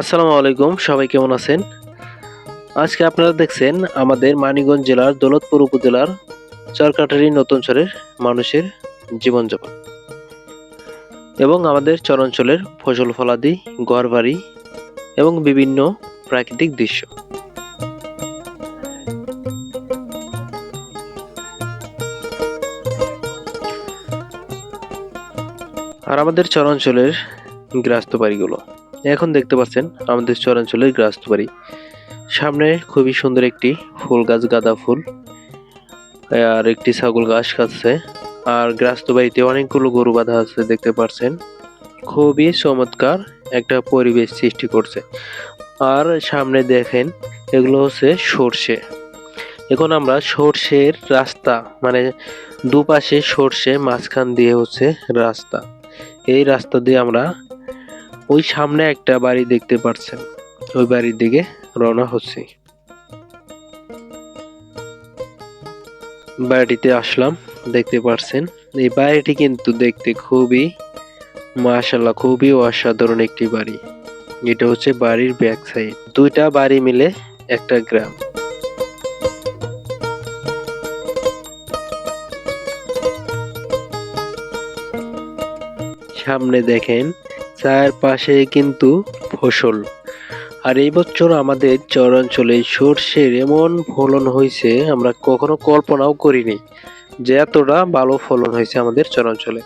আসসালামু আলাইকুম, সবাই কেমন আছেন? আজকে আপনারা দেখছেন আমাদের মানিগঞ্জ জেলার দৌলতপুর উপজেলার চরকাটারি নতুন চরের মানুষের জীবনযাপন এবং আমাদের চরাঞ্চলের ফসল ফলাদি, ঘরবাড়ি এবং বিভিন্ন প্রাকৃতিক দৃশ্য। আর আমাদের চরাঞ্চলের গ্রাস্ত বাড়িগুলো। এখন দেখতে পাচ্ছেন আমাদের চরাঞ্চলের গ্রাস্ত বাড়ি। সামনে খুবই সুন্দর একটি ফুল গাছ, গাঁদা ফুল, আর একটি ছাগল গাছ আছে আর গ্রাস্ত বাড়িতে অনেকগুলো গরু বাঁধা আছে দেখতে পাচ্ছেন। খুবই চমৎকার একটা পরিবেশ সৃষ্টি করছে। আর সামনে দেখেন এগুলো হচ্ছে সর্ষে। এখন আমরা সর্ষের রাস্তা মানে দুপাশে সর্ষে, মাঝখান দিয়ে হচ্ছে রাস্তা। এই রাস্তা দিয়ে আমরা ওই সামনে একটা বাড়ি দেখতে পাচ্ছেন ওই বাড়ির দিকে রওনা হচ্ছে। বাড়িতে আসলাম, দেখতে পাচ্ছেন এই বাড়িটি কিন্তু দেখতে খুবই মাশাল্লাহ খুবই অসাধারণ একটি বাড়ি। এটা হচ্ছে বাড়ির ব্যাক সাইড দুইটা বাড়ি মিলে একটা গ্রাম। সামনে দেখেন, চারপাশে কিন্তু ফসল। আর এই বছর আমাদের চরাঞ্চলে সর্ষের এমন ফলন হয়েছে, আমরা কখনো কল্পনাও করিনি যে এতটা ভালো ফলন হয়েছে আমাদের চরাঞ্চলে।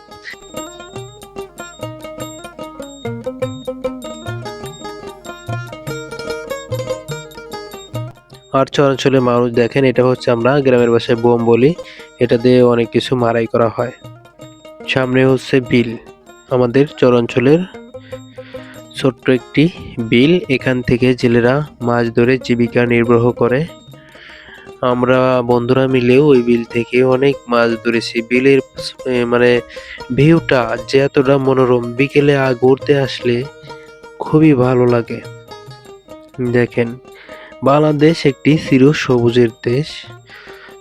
আর চরাঞ্চলে মানুষ দেখেন, এটা হচ্ছে আমরা গ্রামের ভাষায় বোম বলি, এটা দিয়ে অনেক কিছু মারাই করা হয়। সামনে হচ্ছে বিল। আমাদের চরাঞ্চলের ছোট্ট একটি বিল। এখান থেকে জেলেরা মাছ ধরে জীবিকা নির্বাহ করে। আমরা বন্ধুরা মিলেও ওই বিল থেকে অনেক মাছ ধরেছি। বিলের মানে ভিউটা যে এতটা মনোরম, বিকেলে ঘুরতে আসলে খুবই ভালো লাগে। দেখেন, বাংলাদেশ একটি চির সবুজের দেশ।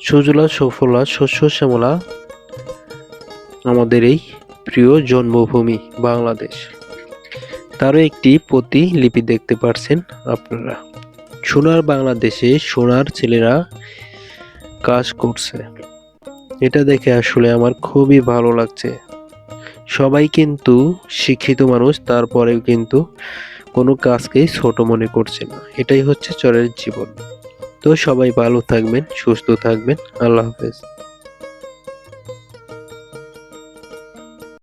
সুজলা, সফলা, শস্য, শ্যামলা আমাদের এই প্রিয় জন্মভূমি বাংলাদেশ। তারও একটি প্রতিলিপি দেখতে পারছেন আপনারা। সোনার বাংলাদেশে সোনার ছেলেরা কাজ করছে। এটা দেখে আসলে আমার খুবই ভালো লাগছে। সবাই কিন্তু শিক্ষিত মানুষ, তারপরেও কিন্তু কোনো কাজকেই ছোট মনে করছে না। এটাই হচ্ছে চরের জীবন। তো সবাই ভালো থাকবেন, সুস্থ থাকবেন। আল্লাহ হাফেজ।